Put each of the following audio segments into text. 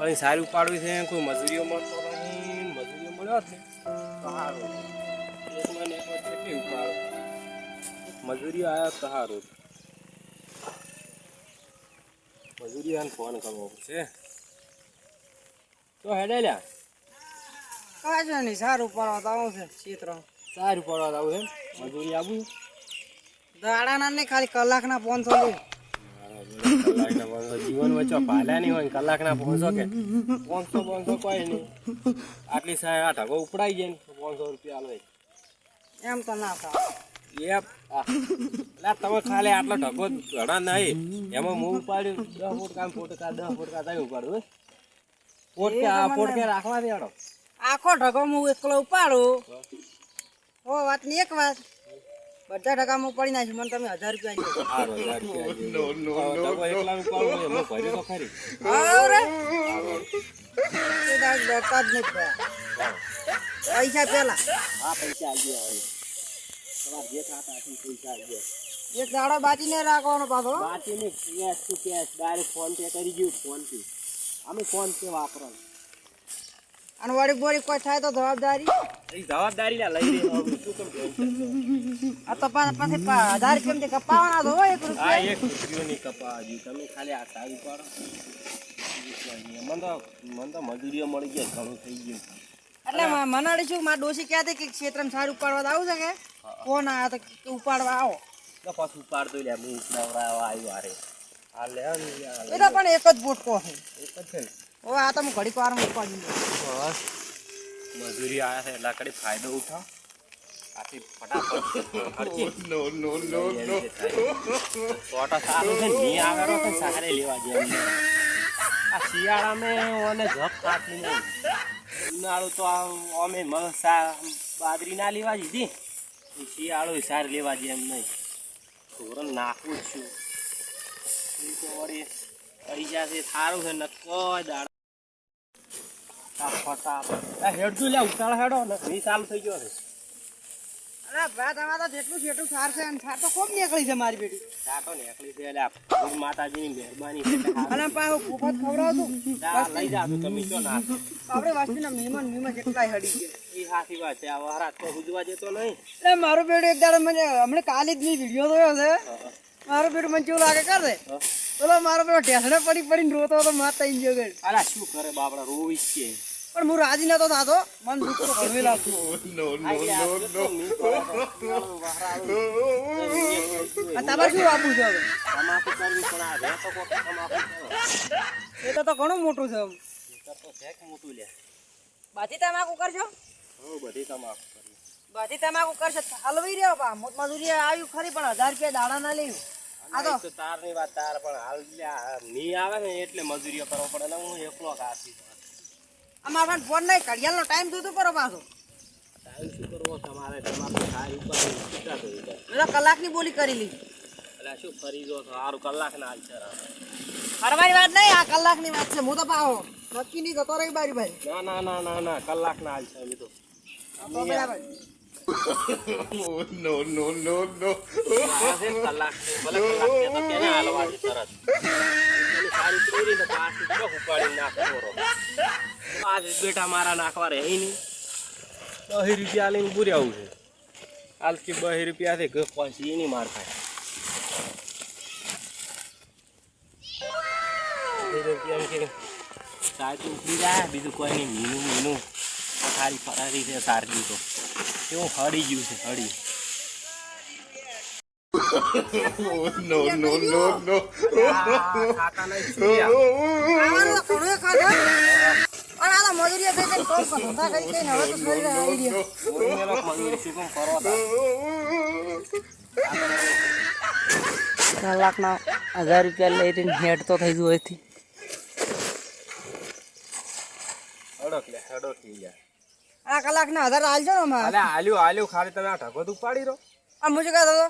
પણ સારું પાડવું છે કોઈ મજૂરીઓ મળતો નહીં મજૂરીઓ મળ્યો જ ને તો સારું એક એક કેટલી ઉપાડો. મજૂરી આવ્યા તો સારું. મજૂરી આને ફોન કરવો પડશે. તો હેડેલ્યા કાંઈ નહીં સારું પડવા તો આવું છે ચિત્ર. સારું પડવા આવું છે. મજૂરી આવું. દાડાના નહીં ખાલી કલાકના પાંચસો કલાકના પાંચસો જીવન વચ્ચે ભાલ્યા નહીં હોય કલાકના પાંચસો કે પાંચસો પાંચસો કોઈ નહીં. આટલી સાહેબ આ ઢગો ઉપડાઈ જાય ને પાંચસો રૂપિયા આલો એમ તો ના થાય. એ તમે ખાલી આટલો ઢગો ઘણા નહીં. એમાં હું ઉપાડ્યું દસ ફોટકા ફોટકા દસ ફોટકા થાય ઉપાડું? ફૂટ આ રાખવા દેડો આખો ઢગો હું એકલો ઉપાડું. હો. વાતની એક વાત. બધા ઢગામાં પડી નાખી મને તમે હજાર રૂપિયા પૈસા પેલા. હા પૈસા આવી પૈસા આવી ગયા એક દાડો બાચીને રાખવાનો પાછો. હો. Cash to cash direct PhonePe કરી ગયું ફોન પે. અમે ફોન પે વાપરવાનું અને વળી બોળી કોઈ થાય તો જવાબદારી. જવાબદારી લા લઈ શું આ તો પાસે હજાર રૂપિયા કપાવાના તો હોય એક આ રૂપિયા એક રૂપિયોની કપા હજી તમે ખાલી આ સારી પાડો. મને તો મને તો મજૂરીઓ મળી ગઈ ઘણું થઈ ગયું. એટલે મનાડી છું મારા ડોસી કહેતી કે ક્ષેત્રમાં સારું ઉપાડવા આવું છે કે? કોણ આ તો ઉપાડવા આવો. તો પાછું ઉપાડતો લે હું ઉપાડવા આવ્યો હારે. આ લે આ લે, એ તો પણ એક જ બોટકો છે. એક જ છે ને. ઓ આ તો હું ઘડીક વાર ઉપાડી. બસ. મજૂરી આવ્યા છે એટલા કડી ફાયદો ઉઠાવ આથી ફટાફટ નો નો નો નો. ફોટા સારું છે ની આગળ તો સારે લેવા જેમ આ શિયાળામાં ઓને જપ થાતી નહીં. ઉનાળો તો આ અમે મસા બાદરી ના લેવા દીધી. શિયાળો સાર લેવા જેમ નહીં. ધોરણ નાખું છું. તો વળી પૈસા છે સારું છે નક્કો દાડા. હેડતું લે ઉતાળ હેડો ને વી ચાલુ થઈ ગયો છે. અરે ભાઈ તમારે તો જેટલું જેટલું સાર છે સાર તો ખૂબ નીકળી છે મારી બેટી. ચાટો નીકળી છે એટલે માતાજીની મહેરબાની છે. એટલે અને પાછું ખવડાવતું લઈ જાતો તમે જો ના આપણે વસ્તીના મહેમાન મહેમાન જેટલાય હડી છે એ સાચી વાત છે આ વરાત તો ઉજવા જતો નહીં. એટલે મારું બેટું એક દાડો મને હમણાં કાલે જ નહીં વીડિયો જોયો છે. મારું બેટું મને કેવું લાગે કરે. બોલો મારો બેટો ઢેસણે પડી પડીને રોતો હતો માતા ઇન્જો ગઈ અલા શું કરે બાપડા રોવી છે પણ હું રાજી નતો થતો. મન દુઃખ તો ઘણું લાગતું. નો નો નો નો તમારે શું બાપુ છે હવે? તમાકુ કરવી પણ આ રહે તો કોક તમાકુ એ તો તો ઘણું મોટું છે એમ. તો તો શેક મોટું લે. બાથી તમાકુ કરજો. હો બધી તમાકુ કરજો બાથી તમાકુ કરશે હલવી રહ્યો પા મોત મજૂરી આવ્યું ખરી પણ હજાર રૂપિયા દાડા ના લેવું આ તો આ તો તારની વાત તાર પણ હાલ લે આ ની આવે ને એટલે મજૂરીઓ કરવો પડે. ને હું એકલો કાશી આ મારા ફોન નહીં ઘડિયાળનો ટાઈમ જોતો કરો પાછો. ટાઈમ શું કરવો? તમારે તમારે ઉપર તો કલાકની બોલી કરી લીધી એટલે શું ફરી જો તો? સારું કલાક ના હાલ છે. ફરવાની વાત નહીં આ કલાકની વાત છે. હું તો પાહો નક્કી નહીં જતો રહી બારી ભાઈ. ના ના ના ના ના કલાક ના હાલ છે તો બરાબર. ને કલાક છે. ભલે કલાક તો તેને હાલવા તરત સારી ઉતરી ને પાછી જો ઉપાડી નાખવો આજ બેટા મારા નાખવા રહે નહીં દસ રૂપિયા લઈને પૂરી આવું છે આજથી બહી રૂપિયા છે કે પછી એની માર ખાય ઉપડી જાય બીજું કોઈ નહીં મીનું મીનું સારી ફરારી છે સારી તો કેવું હળી ગયું છે હળી કરો તા? કલાકના હજાર રૂપિયા લઈને હેડ તો થઈ ગયું હોય હડક લે, હડક થઈ આ કલાકના હજાર હાલજો ને અમારે. અલે આલ્યું આલ્યું ખાલી તમે આ ઢગો તું પાડી રહો. આ મુજબ કહેતો હતો?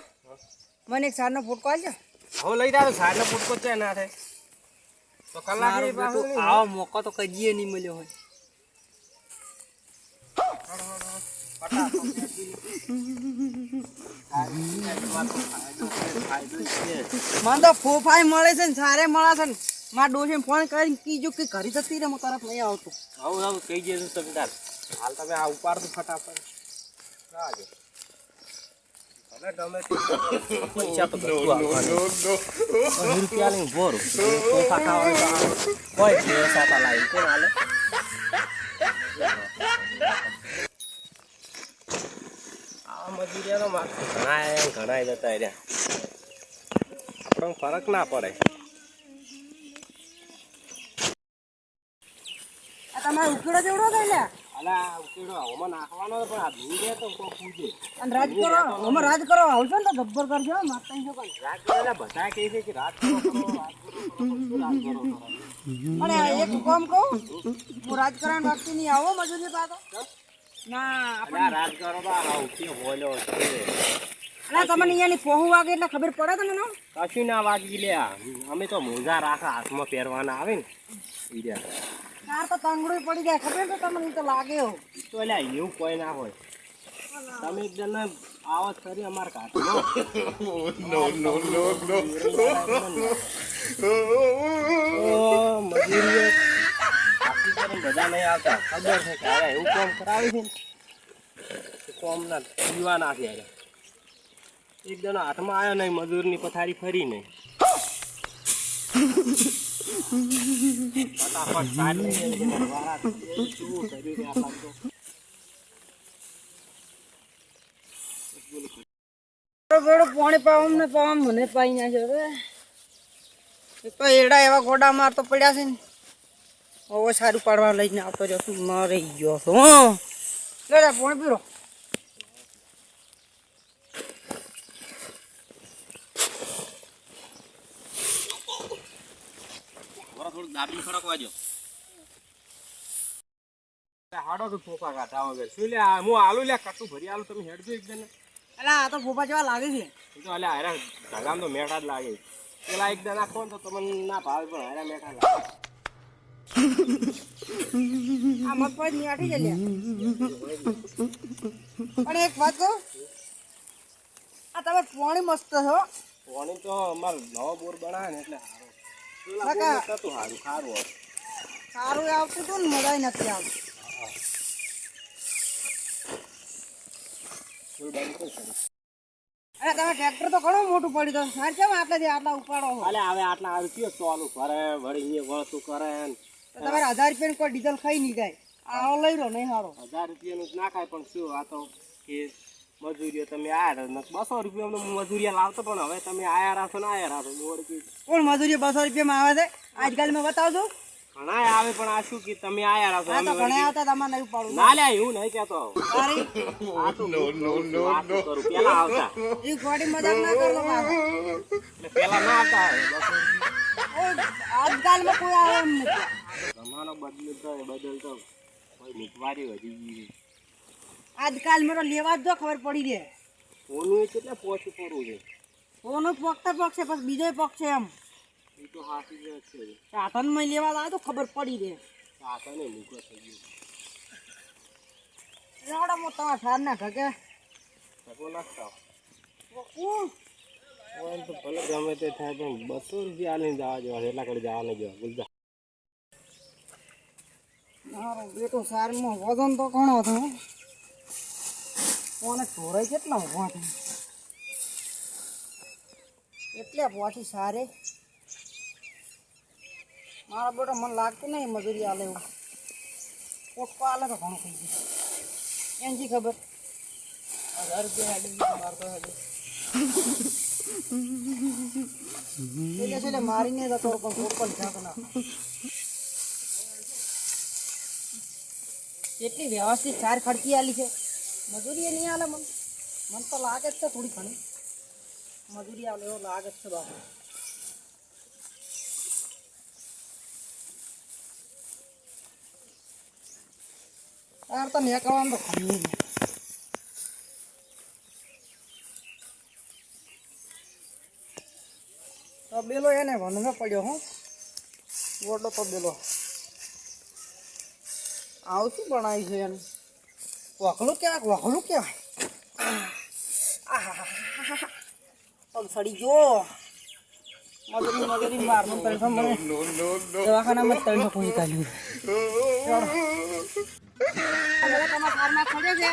મને એક સારનો ફૂટકો હાલજો હવે લઈ જાવ સાઈડ ફૂટકો છે ના થાય તો કલાકની આવો મોકો તો કજીએ નહીં મળ્યો હોય. મને તો ફોફાઈ મળે છે ને સારે મળે છે ને. મારા ડોશીને ફોન કરીને કીધું કે ઘરે જતી રે હું તરફ નહીં આવતો. આવું આવું કહી દેજો તમે તાર. હાલ તમે આ ઉપાડ તો ફટાફટ રાજો ઘણા જતા રહ્યા. આપણો ફરક ના પડે. તમારે ઉકેડો જેવડો થાય રાજ કરો રાજ આવશો ને તો ગબ્બર કરજો બધા કહે છે કે રાત કરો એક કામ કહું હું રાજકારણ વાગતી નહીં આવો મજૂરી પાછો. ના આપણે રાજ કરો તો આ ઉઠી બોલ્યો છે. અલા તમને અહીંયાની પહોં વાગે એટલે ખબર પડે તમને કશું ના વાગી લે અમે તો મોજા રાખા હાથમાં પહેરવાના આવે ને. ઈડિયા રહ્યા. તાર તો તંગડું પડી જાય ખબર તો તમને? તો લાગે હો. તો એટલે એવું કોઈ ના હોય. તમે એક જણ આવો જ કરી નો નો ઓ, મજૂરીઓ. આખી કરીને બધા નહીં આવતા. ખબર છે કે હવે એવું કામ કરાવે છે કોમ ના. કોમના નાખી છે. અરે એક જણો હાથમાં આવ્યો નહીં, મજૂરની પથારી ફરી નહીં. છે પાવમ ને પાવમ મને પાઈ નાખ્યો હવે. એ તો એડા એવા ગોડા માર તો પડ્યા છે ને. હવે સારું પાડવા લઈને આવતો જશું રહી ગયો છું, હં. પાણી પીરો. થોડું ખડકવા દો હાડો તો ફોફા કાઢા વગર શું લે આ હું આલુ લે કટુ ભરી આલુ તમે હેડજો એક જણ એટલે આ તો ફોફા જેવા લાગે છે. તો અલે હારા ધગામ તો મેઠા જ લાગે પેલા એક જણ આખો તો તમને ના ભાવે પણ હારા મેઠા લાગે. આ મગફળી નિયાઠી છે પણ એક વાત કહું? આ તમે પાણી મસ્ત છો. પાણી તો અમાર નવો બોર બનાવે ને એટલે હારો કાકા. હતું હારું ખારું સારું આવતું હતું ને મજા નથી આવતી. ફૂલ બંધ કરી. શકું. અરે તમે ટ્રેક્ટર તો ઘણું મોટું પડ્યું તો સાર કેમ આટલાથી આટલા ઉપાડો અલે હવે આટલા હારું કયો ચોલું કરે વળી વળતું કરે ને? તો તમારે હજાર રૂપિયાનું કોઈ ડીઝલ ખાઈ નહીં જાય. આવો લઈ લો નહીં સારો હજાર રૂપિયાનું ના નાખાય પણ શું આ તો કે મજૂરીઓ તમે આયા રહો. બસો રૂપિયા મજૂરીયા લાવતો પણ હવે તમે આયા રાખો ને આયા રાખો કોણ મજૂરી બસો રૂપિયામાં આવે છે? આજકાલ મેં બતાવજો. ઘણા આવે પણ આ શું કે તમે આયા રાખો આ તો ઘણા આવતા તમારે નહીં ઉપાડું ના લે એવું નહીં કહેતો તારી? આ તો વાતું કરું? પેલા આવતા. એ ખોટી મજાક ના કરતો પાછો પેલા ના આવતા બસો રૂપિયા ઓય, આજકાલમાં કોઈ આવે એમ નથી. જમાનો બદલતો બદલતો. કોઈ નીકવારી વધી ગઈ આજકાલમાં મારો લેવા જ જો ખબર પડી રહે સોનું એ કેટલે પોચ પડવું છે ઓનો પોકતા છે પછી બીજો છે એમ. એ તો હાથી જ છે. સાધનમાં લેવા આવે તો ખબર પડી રહે કાકા મૂકો થઈ ગયું. લાવડા મોટા તમારા સાર ના ઢગે ઢગો નાખતા તો ભલે ગમે તે થાય પણ બસો રૂપિયા લઈને જવા જેવા એટલા કડે જવા નહીં જેવા ગુલજા મારો બેટો સારમાં વજન તો ઘણો હતો કોને ઢોરાય કેટલા ઊભા હતા એટલે પહોંચી સારે. મારા બેટો મને લાગતું નહીં મજૂરી આલે એવું. પોટકો આલે તો ઘણું થઈ ગયું. એનથી ખબર? હજાર રૂપિયા હેડી ગયું બારસો હેડી એટલે છે મારીને જતો પણ પોટકો ઝાંક ના એટલી વ્યવસ્થિત સાર ખડકી આલી છે. મજૂરી એ નહીં આલે મને મને તો લાગે જ છે થોડી ઘણી. મજૂરી આવે એવો લાગે જ છે બાપુ. યાર તો નીકળવાનું તો ખમી નહીં તબેલો એને વનમે પડ્યો હું. ગોડો તબેલો આવું શું બનાવી છે એને. વખલું કહેવાય વખલું કહેવાય પગ સડી ગયો. મજૂરી મજૂરી મારનું ત્રણસો મને દવાખાનામાં ત્રણસો ખોજી કાઢ્યું. ચલો. આ બધા તમારા કારમાં ખડે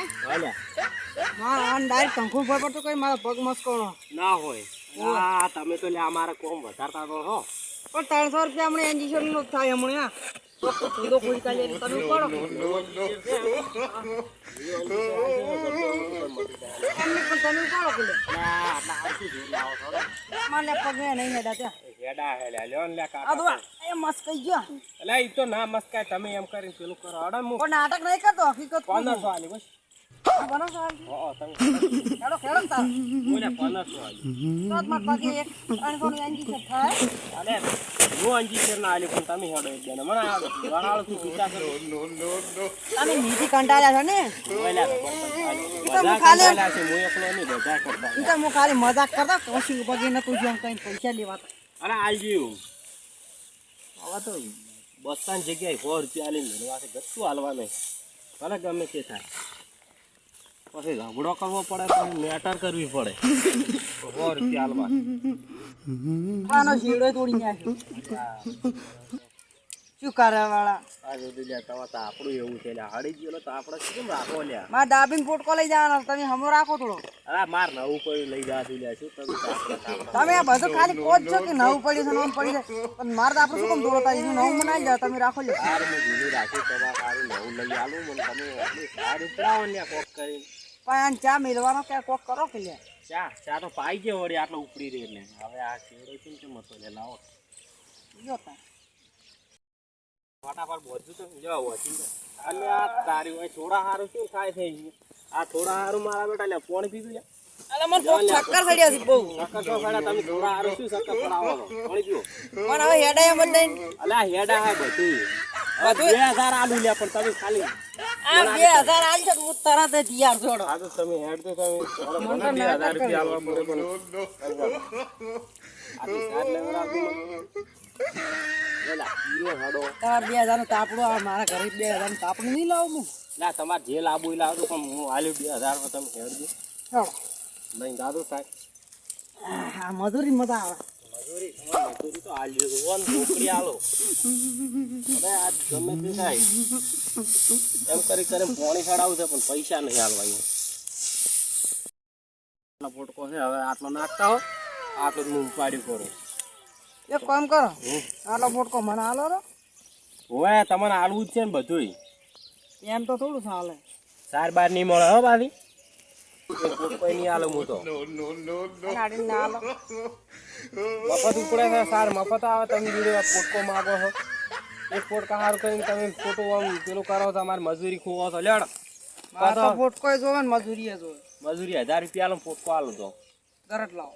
હા હા ડાયરેક્ટ કંકુ ઉપર પડતો કોઈ મારા ના હોય. આ તમે તો લે અમારા કોમ વધારતા તો હો. પણ ત્રણસો રૂપિયા હમણાં એન્જિશનનું થાય હમણાં. એ મસ્ત ગયો એટલે તો ના મસ્કાય તમે એમ કરીને પેલું કરો અડે પણ નાટક નહીં કરતો હકીકત પંદરસો આલી બસ ખાલી- નહીં મજાક કરતા કશું પગે નતું જેમ કઈ પૈસા લેવા અરે આલજી હવે તો બસતાની જગ્યાએ સો રૂપિયા લઈને ગતું હાલવાનું ભલે ગમે તે થાય. પછી ઝઘડો કરવો પડે પછી મેટર કરવી પડે. સો રૂપિયા હાલવા આનો શેડો તોડી નાખ્યો. શું કરે વાળા આ સુધી લે તમારે તો આપણું એવું છે લ્યા. હળી ગયો તો આપણે શું કેમ રાખો લ્યા? મારા દાબીન પોટકો લઈ જવાનો તમે હમો રાખો થોડો. અરે માર નવું કોઈ લઈ જવા લ્યા. શું તમે તો તમે આ બધું ખાલી કોચ છો કે નવું પડ્યું છે નવું પડી છે પણ મારે તો આપણે શું કામ દોડતા એનું નવું બનાવી જાવ તમે રાખો લ્યો. સારું મેં જૂનું રાખ્યું તમારે સારું નવું લઈ આલું મને. તમે સારું પડાવો ને કોક કરીને. પણ ચા મેળવાનો કે કોક કરો કે લે? ચા ચા તો પાઈ ગયો વળી આટલો ઉપડી રહી એટલે. હવે આ શેડો છે ને કેમ હતો લે લાવો. જો તા. ફટાફટ બધું તો જો વધી અને આ તારી હોય થોડા હારું શું થાય છે આ થોડા હારું મારા બેટા લે પાણી પીધું લે. અલે મને કોક ચક્કર ચડ્યા છે બહુ. ચક્કર તો પડ્યા તમે થોડા હારું શું સક્કર પડાવો છો? પાણી પણ હવે હેડા એમ જ નહીં. અલ્યા હેડા હે બધું બધું 2000 આલુ લે પણ તમે ખાલી આ બે હજાર છે હું તરત જ તૈયાર જોડો આ તો તમે હેડ તો તમે મને બે હજાર રૂપિયા આલવા પણ મને. તમારે નું તાપડું આવે મારા ઘરે બે હજારનું નહીં લાવું ના તમારે જે લાવવું એ લાવજો પણ હું આલ્યું બે હજાર તમે હેડજો. નહીં દાદુ સાહેબ. મજૂરી મજા આવે. મજૂરી તમારે મજૂરી તો આલ્યો છે નોકરી આલો હવે આ ગમે તે થાય એમ કરી કરી પોણી ચડાવું છે પણ પૈસા નહીં હાલવા અહીંયા પોટકો છે હવે આટલો નાખતા હો આટલું જ હું ઉપાડ્યું કરું એક કામ કરો. આટલો ફોટકો મને હાલો રો હવે તમારે આલવું જ છે ને બધું એમ તો થોડું ચાલે ચાર બાર નહીં મળે હો બાવી એક નહીં આલો હું તો ના હાલો મફત ઉપડે છે સાર મફત આવે તમે જોડે પોટકો માગો છો એક પોટકા સારું કરીને તમે ખોટું આમ પેલું કરો તમારે મજૂરી ખોવો છો લેડ તો ફોટકો જોવે ને મજૂરી જોવે. મજૂરી હજાર રૂપિયા આલો પોટકો આલો તો. તરત લાવો.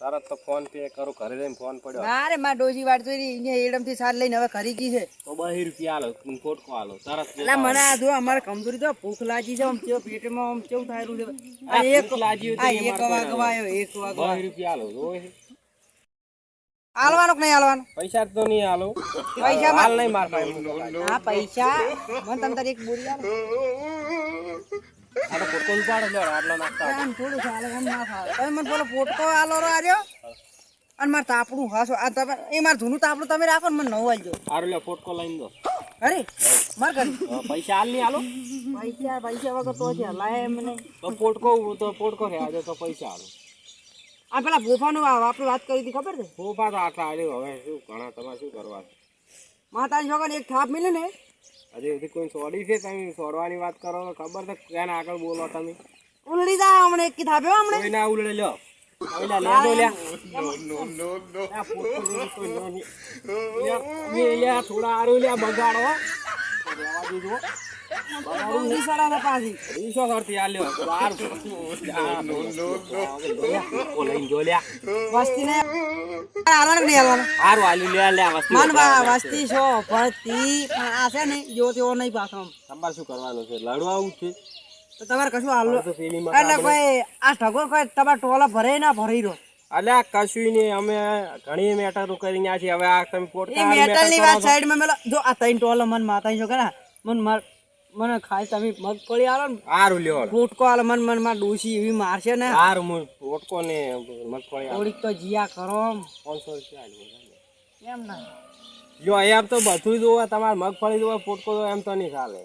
તરત તો ફોન પે કરો ઘરે જઈને ફોન પડ્યો. મારે માં ડોજી વાટ જોઈ અહીંયા એડમથી સાર લઈને હવે ખરી ગઈ છે. તો બહી રૂપિયા આલો તું પોટકો આલો. તરત એટલે મને આ જો અમાર કમજોરી તો ભૂખ લાગી છે આમ કેવું પેટમાં આમ કેવું થાયલું છે? આ એક લાગી તો એક વાગવાયો એક બહી વાગવાયો રૂપિયા આલો જોવે આલવાનો કે નહીં આલવાનો? પૈસા તો નહીં આલો. પૈસા હાલ નહીં માર પાસે હા પૈસા. મને તમ તારી એક બોરી આલો. આ પોટકો ઉપાડો લેડ આટલો નાખતા આમ થોડું ચાલે આમ ના થાય તમે મને પેલો પોટકો આલો રો આર્યો. અને મારે તાપડું હાસો. આ તમે એ મારે જૂનું તાપડું તમે રાખો ને મને નવું આલજો. હારું લે પોટકો લઈને દો. અરે માર કરી પૈસા હાલ નહીં આલો પૈસા પૈસા વગર તો છે લાય તો પોટકો તો પોટકો રે આજે તો પૈસા હાલો આ પેલા બોફાનું આ આપણે વાત કરી હતી ખબર છે? ભોફા તો આટલા આવ્યો હવે શું ઘણા તમારે શું કરવા માતા માતાજી છોકરાને એક થાપ મિલે ને. હજી સુધી કોઈ સોડી છે? તમે સોડવાની વાત કરો ખબર છે ક્યાં આગળ બોલો તમે? ઉલડી જા હમણાં એક કી થાપ્યો હમણે. કોઈ ના ઉલડે લ્યો. ઓલા લેજો લ્યા નો નો નો નો લ્યા, થોડા આરો લ્યા બગાડો. રેવા દીધું તમારે કશું એટલે કોઈ આ ઠગો કોઈ તમારે ટોલા ભરે ના ભરી રહ્યો અલ્યા કશું નહીં અમે ઘણી મેટરો કરીને આ છીએ હવે આ તમે મેટલની સાઈડમાં મેલો. જો આ ત્રણ ટોલા મન માતા મન માર મને ખાલી તમે મગફળી આલો ને. હારું લ્યો ફોટકો આલો મન મનમાં ડોસી એવી મારશે ને. હારું હું પોટકો ને મગફળી. થોડીક તો જીયા કરો પાંચસો રૂપિયા આલું. એમ ના. જો એમ તો બધું જોવે તમારે મગફળી જોવે ફોટકો જોવે એમ તો નહીં ચાલે.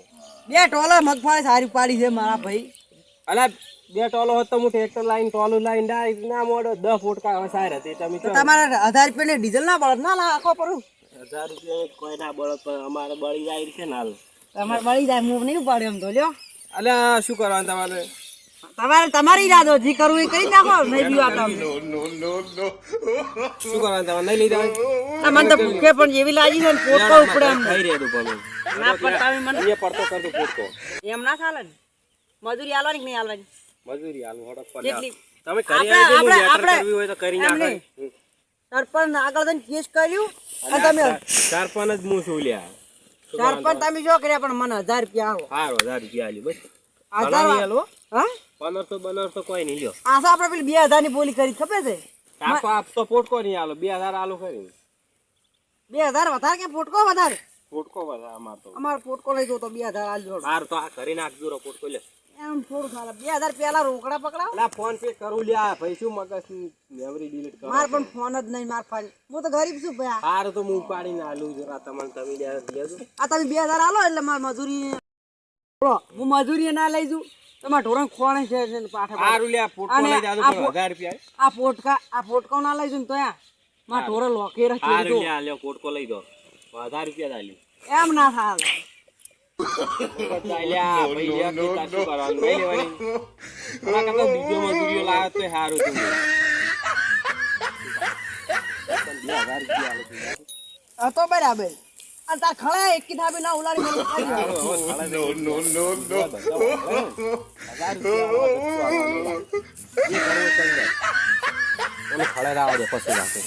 બે ટોલા મગફળી સારી પાડી છે મારા ભાઈ. અલા બે ટોલો હોત તો હું ટ્રેક્ટર લાઈન ટોલું લાઈન ડાયરેક્ટ ના મોડો દસ ફોટકા હવે સાર હતી. તમે તો તમારે હજાર રૂપિયા ડીઝલ ના બળદ ના લાખો પરું. હજાર રૂપિયા કોઈ ના બળદ પણ અમારે બળી જાય છે ને હાલ. તમારે મળી જાય હું નહીં ઉપાડ્યો એમ તો લ્યો. અલ્યા શું કરવાનું તમારે? તમારે તમારી ઈરાદો જે કરવું એ કરી નાખો નહીં પીવા તમે શું કરવાનું તમારે? નહીં લઈ જવાનું આ મને તો ભૂખે પણ જેવી લાગી ને પોટકો ઉપડે એમ ખાઈ રહ્યું પણ ના પડતા મને. એ પડતો કરતો પોટકો એમ ના ચાલે ને. મજૂરી આલવાની કે નહીં આલવાની? મજૂરી હાલ હડક પર તમે કરી આપણે- આપણે- આપણે- કરવી હોય તો કરી એમ નાખો. સરપંચ આગળ જઈને કેસ કર્યું? અને તમે સરપંચ પાંચ જ હું છું લ્યા. સરપંચ તમે જો કર્યા પણ મને હજાર રૂપિયા આવો. હારો હજાર રૂપિયા આલ્યું બસ. હજાર આલો હા. પંદરસો બનરસો કોઈ નહીં લ્યો. આ તો આપણે પેલી બે હજારની બોલી કરી ખબર છે? આપો આપતો પોટકો નહીં આલો બે હજાર આલો ખરી. બે હજાર વધારે કે ફોટકો વધારે? પોટકો વધારે અમાર તો. અમાર ફોટકો લઈ જો તો બે હજાર આલજો હાર તો આ કરી નાખજો રો પોટકો લે એમ થોડું ચાલે બે હજાર પેલા રોકડા પકડાવો. અલા ફોન પે કરું લ્યા. ભાઈ શું મગજ મેમરી ડિલીટ કરો? માર પણ ફોન જ નહીં માર ફાડી. હું તો ગરીબ છું ભયા હાર તો હું ઉપાડીને આલું જરા તમને તમે લેજો આ તમે બે હજાર આલો એટલે માર મજૂરી હું મજૂરી ના લઈ જઉં. તમારા ઢોરણ ખોણે છે છે ને પાઠે પાઠે. હારું લ્યા પોટકો લઈ જાજો આ રૂપિયા. પોટકા આ પોટકો ના લઈ જઉં તો યા. માર ઢોરણ હારું લ્યા લ્યો પોટકો લઈ દો. હજાર રૂપિયા જ એમ ના થાય. ચાલ્યા ભાઈ તાર શું કરવાનું નહીં લેવાની ઓલા કરતા બીજો મજૂરીઓ લાવ્યો તું પણ બે હજાર રૂપિયા આલો તું. આ તો બરાબર અને તાર ખળા એક થાબી ના ઉલાડી મને ખાઈ જાય. હારું, હવે ખાલા દે. બધા વાપરો. હજાર રૂપિયા આલો તો શું આવવાનું? જે કરવું એ કરી લે. તમે ખળે રાવા દો પછી રાખો.